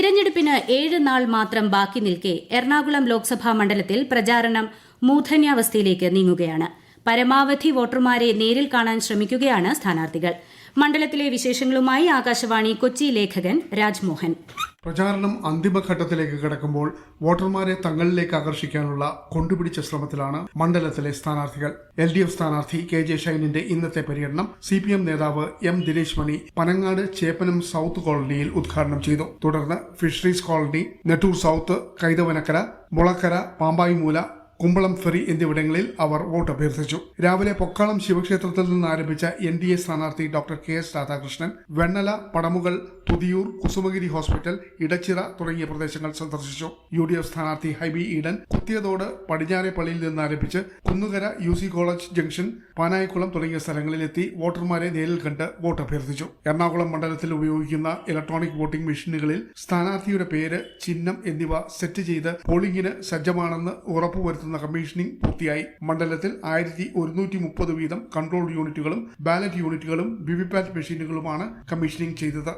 തിരഞ്ഞെടുപ്പിന് ഏഴ് നാൾ മാത്രം ബാക്കി നിൽക്കെ എറണാകുളം ലോക്സഭാ മണ്ഡലത്തിൽ പ്രചാരണം മൂർധന്യാവസ്ഥയിലേക്ക് നീങ്ങുകയാണ്. പരമാവധി വോട്ടർമാരെ നേരിൽ കാണാൻ ശ്രമിക്കുകയാണ് സ്ഥാനാർത്ഥികൾ. മണ്ഡലത്തിലെ വിശേഷങ്ങളുമായി ആകാശവാണി കൊച്ചി ലേഖകൻ രാജ്മോഹൻ. പ്രചാരണം അന്തിമഘട്ടത്തിലേക്ക് കിടക്കുമ്പോൾ വോട്ടർമാരെ തങ്ങളിലേക്ക് ആകർഷിക്കാനുള്ള കൊണ്ടുപിടിച്ച ശ്രമത്തിലാണ് മണ്ഡലത്തിലെ സ്ഥാനാർത്ഥികൾ. എൽ ഡി എഫ് സ്ഥാനാർത്ഥി കെ ജെ ഷൈനിന്റെ ഇന്നത്തെ പര്യടനം സി പി എം നേതാവ് എം ദിനേശ് മണി പനങ്ങാട് ചേപ്പനം സൗത്ത് കോളനിയിൽ ഉദ്ഘാടനം ചെയ്തു. തുടർന്ന് fisheries colony Nettoor south Kaithavanakkara Mulakkara Pampayimoola Kumbalam ferry എന്നിവിടങ്ങളിൽ അവർ വോട്ട് അഭ്യർത്ഥിച്ചു രാവിലെ പൊക്കാളം ശിവക്ഷേത്രത്തിൽ നിന്ന് ആരംഭിച്ച എൻ ഡി എ സ്ഥാനാർത്ഥി doctor K S Radhakrishnan Vennala Padamugal Puthiyoor Kusumagiri hospital Edachira തുടങ്ങിയ പ്രദേശങ്ങൾ സന്ദർശിച്ചു. യു ഡി എഫ് സ്ഥാനാർത്ഥി ഹൈബി ഈഡൻ കുത്തിയതോട് പടിഞ്ഞാറേപ്പള്ളിയിൽ നിന്ന് ആരംഭിച്ച് Kunnukara U C college junction Panayikulam തുടങ്ങിയ സ്ഥലങ്ങളിലെത്തി വോട്ടർമാരെ നേരിൽ കണ്ട് വോട്ട് അഭ്യർത്ഥിച്ചു എറണാകുളം മണ്ഡലത്തിൽ ഉപയോഗിക്കുന്ന ഇലക്ട്രോണിക് വോട്ടിംഗ് മെഷീനുകളിൽ സ്ഥാനാർത്ഥിയുടെ പേര് ചിഹ്നം എന്നിവ സെറ്റ് ചെയ്ത് പോളിംഗിന് സജ്ജമാണെന്ന് ഉറപ്പുവരുത്തുന്ന കമ്മീഷനിംഗ് പൂർത്തിയായി. മണ്ഡലത്തിൽ ആയിരത്തി ഒരുന്നൂറ്റി മുപ്പത് വീതം കൺട്രോൾ യൂണിറ്റുകളും ബാലറ്റ് യൂണിറ്റുകളും വിവിപാറ്റ് മെഷീനുകളുമാണ് കമ്മീഷനിംഗ് ചെയ്തത്.